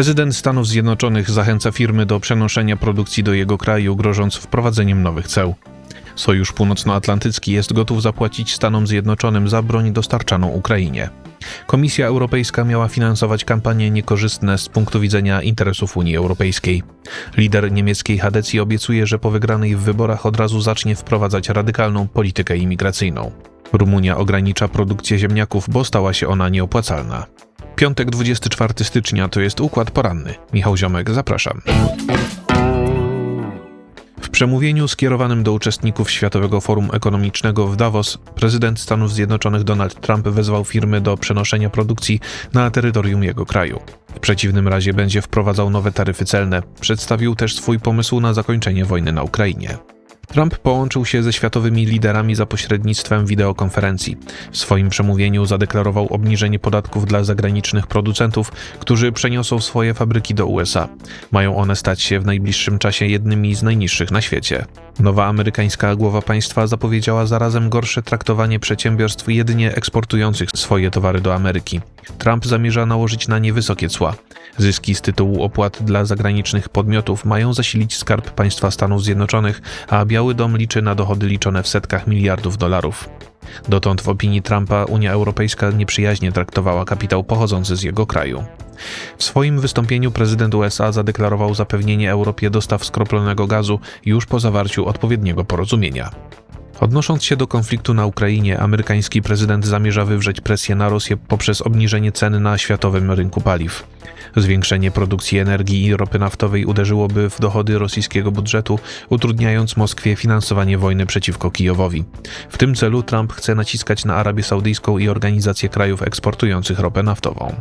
Prezydent Stanów Zjednoczonych zachęca firmy do przenoszenia produkcji do jego kraju, grożąc wprowadzeniem nowych ceł. Sojusz Północnoatlantycki jest gotów zapłacić Stanom Zjednoczonym za broń dostarczaną Ukrainie. Komisja Europejska miała finansować kampanie niekorzystne z punktu widzenia interesów Unii Europejskiej. Lider niemieckiej Hadecji obiecuje, że po wygranej w wyborach od razu zacznie wprowadzać radykalną politykę imigracyjną. Rumunia ogranicza produkcję ziemniaków, bo stała się ona nieopłacalna. Piątek 24 stycznia to jest układ poranny. Michał Ziomek, zapraszam. W przemówieniu skierowanym do uczestników Światowego Forum Ekonomicznego w Davos prezydent Stanów Zjednoczonych Donald Trump wezwał firmy do przenoszenia produkcji na terytorium jego kraju. W przeciwnym razie będzie wprowadzał nowe taryfy celne. Przedstawił też swój pomysł na zakończenie wojny na Ukrainie. Trump połączył się ze światowymi liderami za pośrednictwem wideokonferencji. W swoim przemówieniu zadeklarował obniżenie podatków dla zagranicznych producentów, którzy przeniosą swoje fabryki do USA. Mają one stać się w najbliższym czasie jednymi z najniższych na świecie. Nowa amerykańska głowa państwa zapowiedziała zarazem gorsze traktowanie przedsiębiorstw jedynie eksportujących swoje towary do Ameryki. Trump zamierza nałożyć na nie wysokie cła. Zyski z tytułu opłat dla zagranicznych podmiotów mają zasilić skarb państwa Stanów Zjednoczonych, a Biały Dom liczy na dochody liczone w setkach miliardów dolarów. Dotąd w opinii Trumpa Unia Europejska nieprzyjaźnie traktowała kapitał pochodzący z jego kraju. W swoim wystąpieniu prezydent USA zadeklarował zapewnienie Europie dostaw skroplonego gazu już po zawarciu odpowiedniego porozumienia. Odnosząc się do konfliktu na Ukrainie, amerykański prezydent zamierza wywrzeć presję na Rosję poprzez obniżenie cen na światowym rynku paliw. Zwiększenie produkcji energii i ropy naftowej uderzyłoby w dochody rosyjskiego budżetu, utrudniając Moskwie finansowanie wojny przeciwko Kijowowi. W tym celu Trump chce naciskać na Arabię Saudyjską i organizację krajów eksportujących ropę naftową.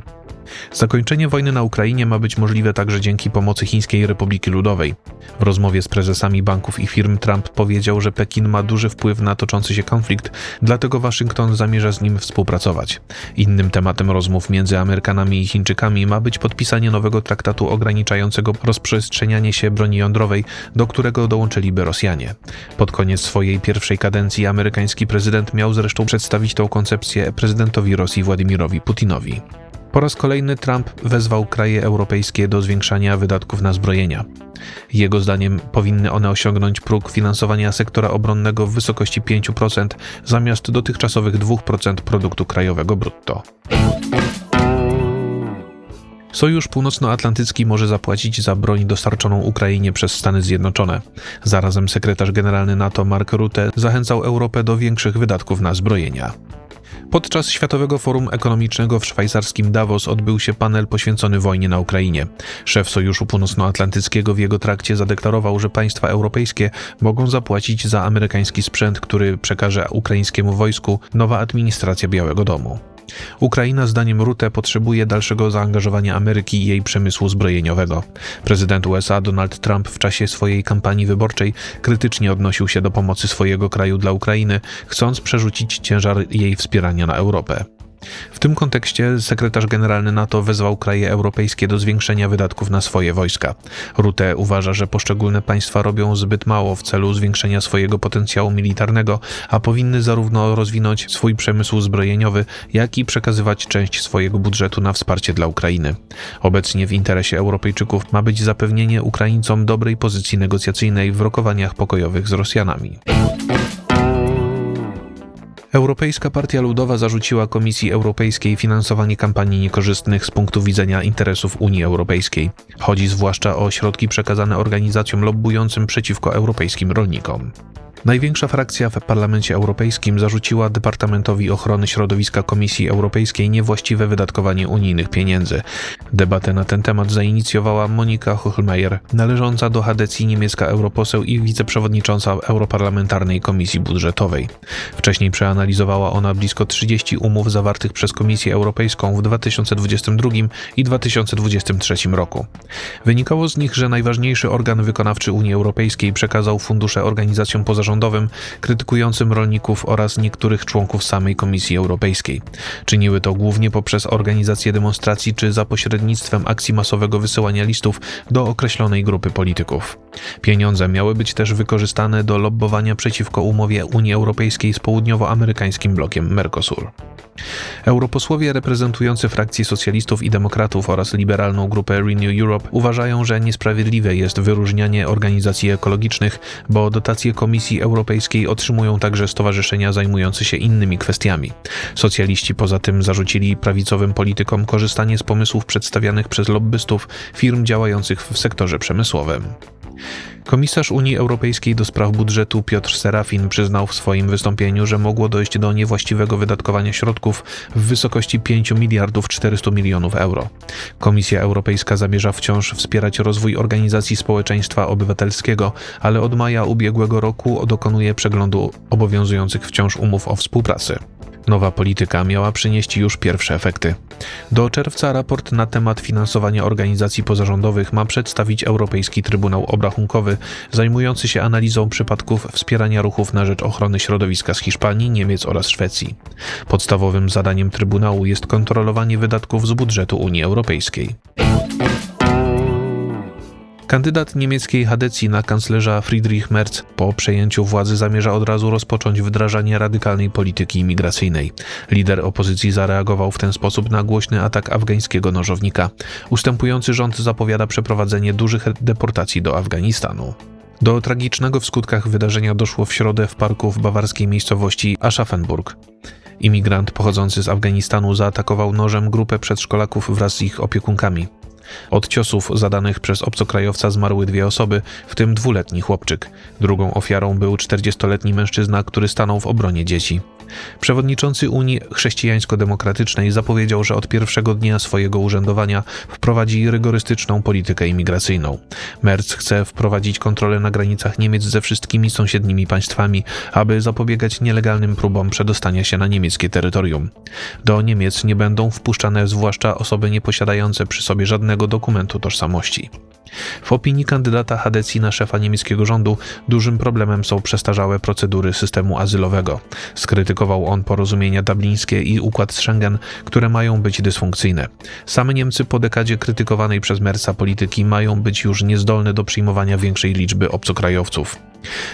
Zakończenie wojny na Ukrainie ma być możliwe także dzięki pomocy Chińskiej Republiki Ludowej. W rozmowie z prezesami banków i firm Trump powiedział, że Pekin ma duży wpływ na toczący się konflikt, dlatego Waszyngton zamierza z nim współpracować. Innym tematem rozmów między Amerykanami i Chińczykami ma być podpisanie nowego traktatu ograniczającego rozprzestrzenianie się broni jądrowej, do którego dołączyliby Rosjanie. Pod koniec swojej pierwszej kadencji amerykański prezydent miał zresztą przedstawić tą koncepcję prezydentowi Rosji Władimirowi Putinowi. Po raz kolejny Trump wezwał kraje europejskie do zwiększania wydatków na zbrojenia. Jego zdaniem powinny one osiągnąć próg finansowania sektora obronnego w wysokości 5% zamiast dotychczasowych 2% produktu krajowego brutto. Sojusz Północnoatlantycki może zapłacić za broń dostarczoną Ukrainie przez Stany Zjednoczone. Zarazem sekretarz generalny NATO Mark Rutte zachęcał Europę do większych wydatków na zbrojenia. Podczas Światowego Forum Ekonomicznego w szwajcarskim Davos odbył się panel poświęcony wojnie na Ukrainie. Szef Sojuszu Północnoatlantyckiego w jego trakcie zadeklarował, że państwa europejskie mogą zapłacić za amerykański sprzęt, który przekaże ukraińskiemu wojsku nowa administracja Białego Domu. Ukraina, zdaniem Rutte, potrzebuje dalszego zaangażowania Ameryki i jej przemysłu zbrojeniowego. Prezydent USA Donald Trump w czasie swojej kampanii wyborczej krytycznie odnosił się do pomocy swojego kraju dla Ukrainy, chcąc przerzucić ciężar jej wspierania na Europę. W tym kontekście sekretarz generalny NATO wezwał kraje europejskie do zwiększenia wydatków na swoje wojska. Rutte uważa, że poszczególne państwa robią zbyt mało w celu zwiększenia swojego potencjału militarnego, a powinny zarówno rozwinąć swój przemysł zbrojeniowy, jak i przekazywać część swojego budżetu na wsparcie dla Ukrainy. Obecnie w interesie Europejczyków ma być zapewnienie Ukraińcom dobrej pozycji negocjacyjnej w rokowaniach pokojowych z Rosjanami. Europejska Partia Ludowa zarzuciła Komisji Europejskiej finansowanie kampanii niekorzystnych z punktu widzenia interesów Unii Europejskiej. Chodzi zwłaszcza o środki przekazane organizacjom lobbującym przeciwko europejskim rolnikom. Największa frakcja w Parlamencie Europejskim zarzuciła Departamentowi Ochrony Środowiska Komisji Europejskiej niewłaściwe wydatkowanie unijnych pieniędzy. Debatę na ten temat zainicjowała Monika Hochmeier, należąca do Hadecji niemiecka europoseł i wiceprzewodnicząca Europarlamentarnej Komisji Budżetowej. Wcześniej przeanalizowała ona blisko 30 umów zawartych przez Komisję Europejską w 2022 i 2023 roku. Wynikało z nich, że najważniejszy organ wykonawczy Unii Europejskiej przekazał fundusze organizacjom krytykującym rolników oraz niektórych członków samej Komisji Europejskiej. Czyniły to głównie poprzez organizację demonstracji czy za pośrednictwem akcji masowego wysyłania listów do określonej grupy polityków. Pieniądze miały być też wykorzystane do lobbowania przeciwko umowie Unii Europejskiej z południowoamerykańskim blokiem Mercosur. Europosłowie reprezentujący frakcje socjalistów i demokratów oraz liberalną grupę Renew Europe uważają, że niesprawiedliwe jest wyróżnianie organizacji ekologicznych, bo dotacje Komisji Europejskiej otrzymują także stowarzyszenia zajmujące się innymi kwestiami. Socjaliści poza tym zarzucili prawicowym politykom korzystanie z pomysłów przedstawianych przez lobbystów firm działających w sektorze przemysłowym. Komisarz Unii Europejskiej do spraw budżetu Piotr Serafin przyznał w swoim wystąpieniu, że mogło dojść do niewłaściwego wydatkowania środków w wysokości 5 miliardów 400 milionów euro. Komisja Europejska zamierza wciąż wspierać rozwój organizacji społeczeństwa obywatelskiego, ale od maja ubiegłego roku dokonuje przeglądu obowiązujących wciąż umów o współpracy. Nowa polityka miała przynieść już pierwsze efekty. Do czerwca raport na temat finansowania organizacji pozarządowych ma przedstawić Europejski Trybunał Obrachunkowy, zajmujący się analizą przypadków wspierania ruchów na rzecz ochrony środowiska z Hiszpanii, Niemiec oraz Szwecji. Podstawowym zadaniem Trybunału jest kontrolowanie wydatków z budżetu Unii Europejskiej. Kandydat niemieckiej Hadecji na kanclerza Friedrich Merz po przejęciu władzy zamierza od razu rozpocząć wdrażanie radykalnej polityki imigracyjnej. Lider opozycji zareagował w ten sposób na głośny atak afgańskiego nożownika. Ustępujący rząd zapowiada przeprowadzenie dużych deportacji do Afganistanu. Do tragicznego w skutkach wydarzenia doszło w środę w parku w bawarskiej miejscowości Aschaffenburg. Imigrant pochodzący z Afganistanu zaatakował nożem grupę przedszkolaków wraz z ich opiekunkami. Od ciosów zadanych przez obcokrajowca zmarły dwie osoby, w tym dwuletni chłopczyk. Drugą ofiarą był 40-letni mężczyzna, który stanął w obronie dzieci. Przewodniczący Unii Chrześcijańsko-Demokratycznej zapowiedział, że od pierwszego dnia swojego urzędowania wprowadzi rygorystyczną politykę imigracyjną. Merz chce wprowadzić kontrolę na granicach Niemiec ze wszystkimi sąsiednimi państwami, aby zapobiegać nielegalnym próbom przedostania się na niemieckie terytorium. Do Niemiec nie będą wpuszczane zwłaszcza osoby nieposiadające przy sobie żadnego dokumentu tożsamości. W opinii kandydata Hadecji na szefa niemieckiego rządu dużym problemem są przestarzałe procedury systemu azylowego. Skrytykował on porozumienia dublińskie i układ z Schengen, które mają być dysfunkcyjne. Same Niemcy po dekadzie krytykowanej przez Mersa polityki mają być już niezdolne do przyjmowania większej liczby obcokrajowców.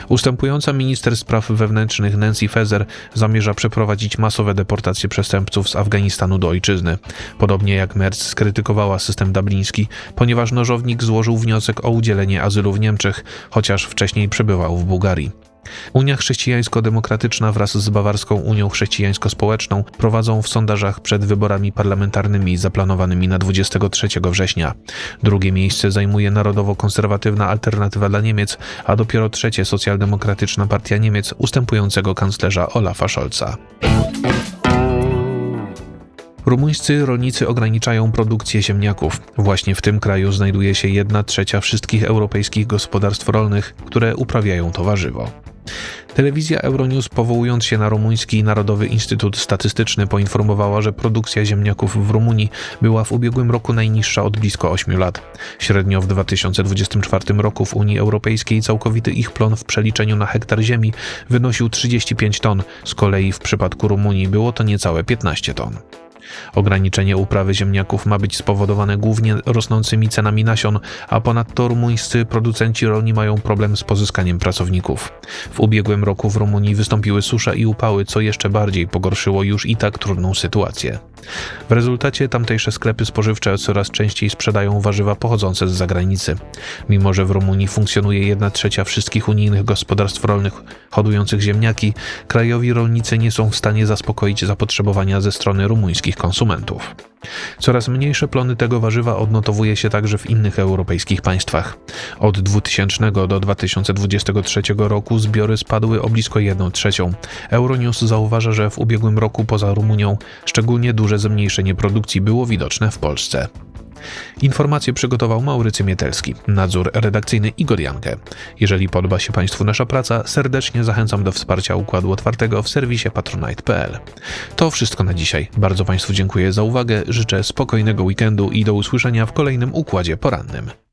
Ustępująca minister spraw wewnętrznych Nancy Faeser zamierza przeprowadzić masowe deportacje przestępców z Afganistanu do ojczyzny. Podobnie jak Merz skrytykowała system dubliński, ponieważ nożownik złożył wniosek o udzielenie azylu w Niemczech, chociaż wcześniej przebywał w Bułgarii. Unia Chrześcijańsko-Demokratyczna wraz z Bawarską Unią Chrześcijańsko-Społeczną prowadzą w sondażach przed wyborami parlamentarnymi zaplanowanymi na 23 września. Drugie miejsce zajmuje narodowo-konserwatywna Alternatywa dla Niemiec, a dopiero trzecie Socjaldemokratyczna Partia Niemiec ustępującego kanclerza Olafa Scholza. Rumuńscy rolnicy ograniczają produkcję ziemniaków. Właśnie w tym kraju znajduje się jedna trzecia wszystkich europejskich gospodarstw rolnych, które uprawiają to warzywo. Telewizja Euronews, powołując się na Rumuński Narodowy Instytut Statystyczny, poinformowała, że produkcja ziemniaków w Rumunii była w ubiegłym roku najniższa od blisko 8 lat. Średnio w 2024 roku w Unii Europejskiej całkowity ich plon w przeliczeniu na hektar ziemi wynosił 35 ton, z kolei w przypadku Rumunii było to niecałe 15 ton. Ograniczenie uprawy ziemniaków ma być spowodowane głównie rosnącymi cenami nasion, a ponadto rumuńscy producenci rolni mają problem z pozyskaniem pracowników. W ubiegłym roku w Rumunii wystąpiły susze i upały, co jeszcze bardziej pogorszyło już i tak trudną sytuację. W rezultacie tamtejsze sklepy spożywcze coraz częściej sprzedają warzywa pochodzące z zagranicy. Mimo, że w Rumunii funkcjonuje jedna trzecia wszystkich unijnych gospodarstw rolnych hodujących ziemniaki, krajowi rolnicy nie są w stanie zaspokoić zapotrzebowania ze strony rumuńskich konsumentów. Coraz mniejsze plony tego warzywa odnotowuje się także w innych europejskich państwach. Od 2000 do 2023 roku zbiory spadły o blisko 1 trzecią. Euronews zauważa, że w ubiegłym roku poza Rumunią szczególnie duże zmniejszenie produkcji było widoczne w Polsce. Informacje przygotował Maurycy Mietelski, nadzór redakcyjny Igor Jankę. Jeżeli podoba się Państwu nasza praca, serdecznie zachęcam do wsparcia Układu Otwartego w serwisie patronite.pl. To wszystko na dzisiaj. Bardzo Państwu dziękuję za uwagę, życzę spokojnego weekendu i do usłyszenia w kolejnym Układzie Porannym.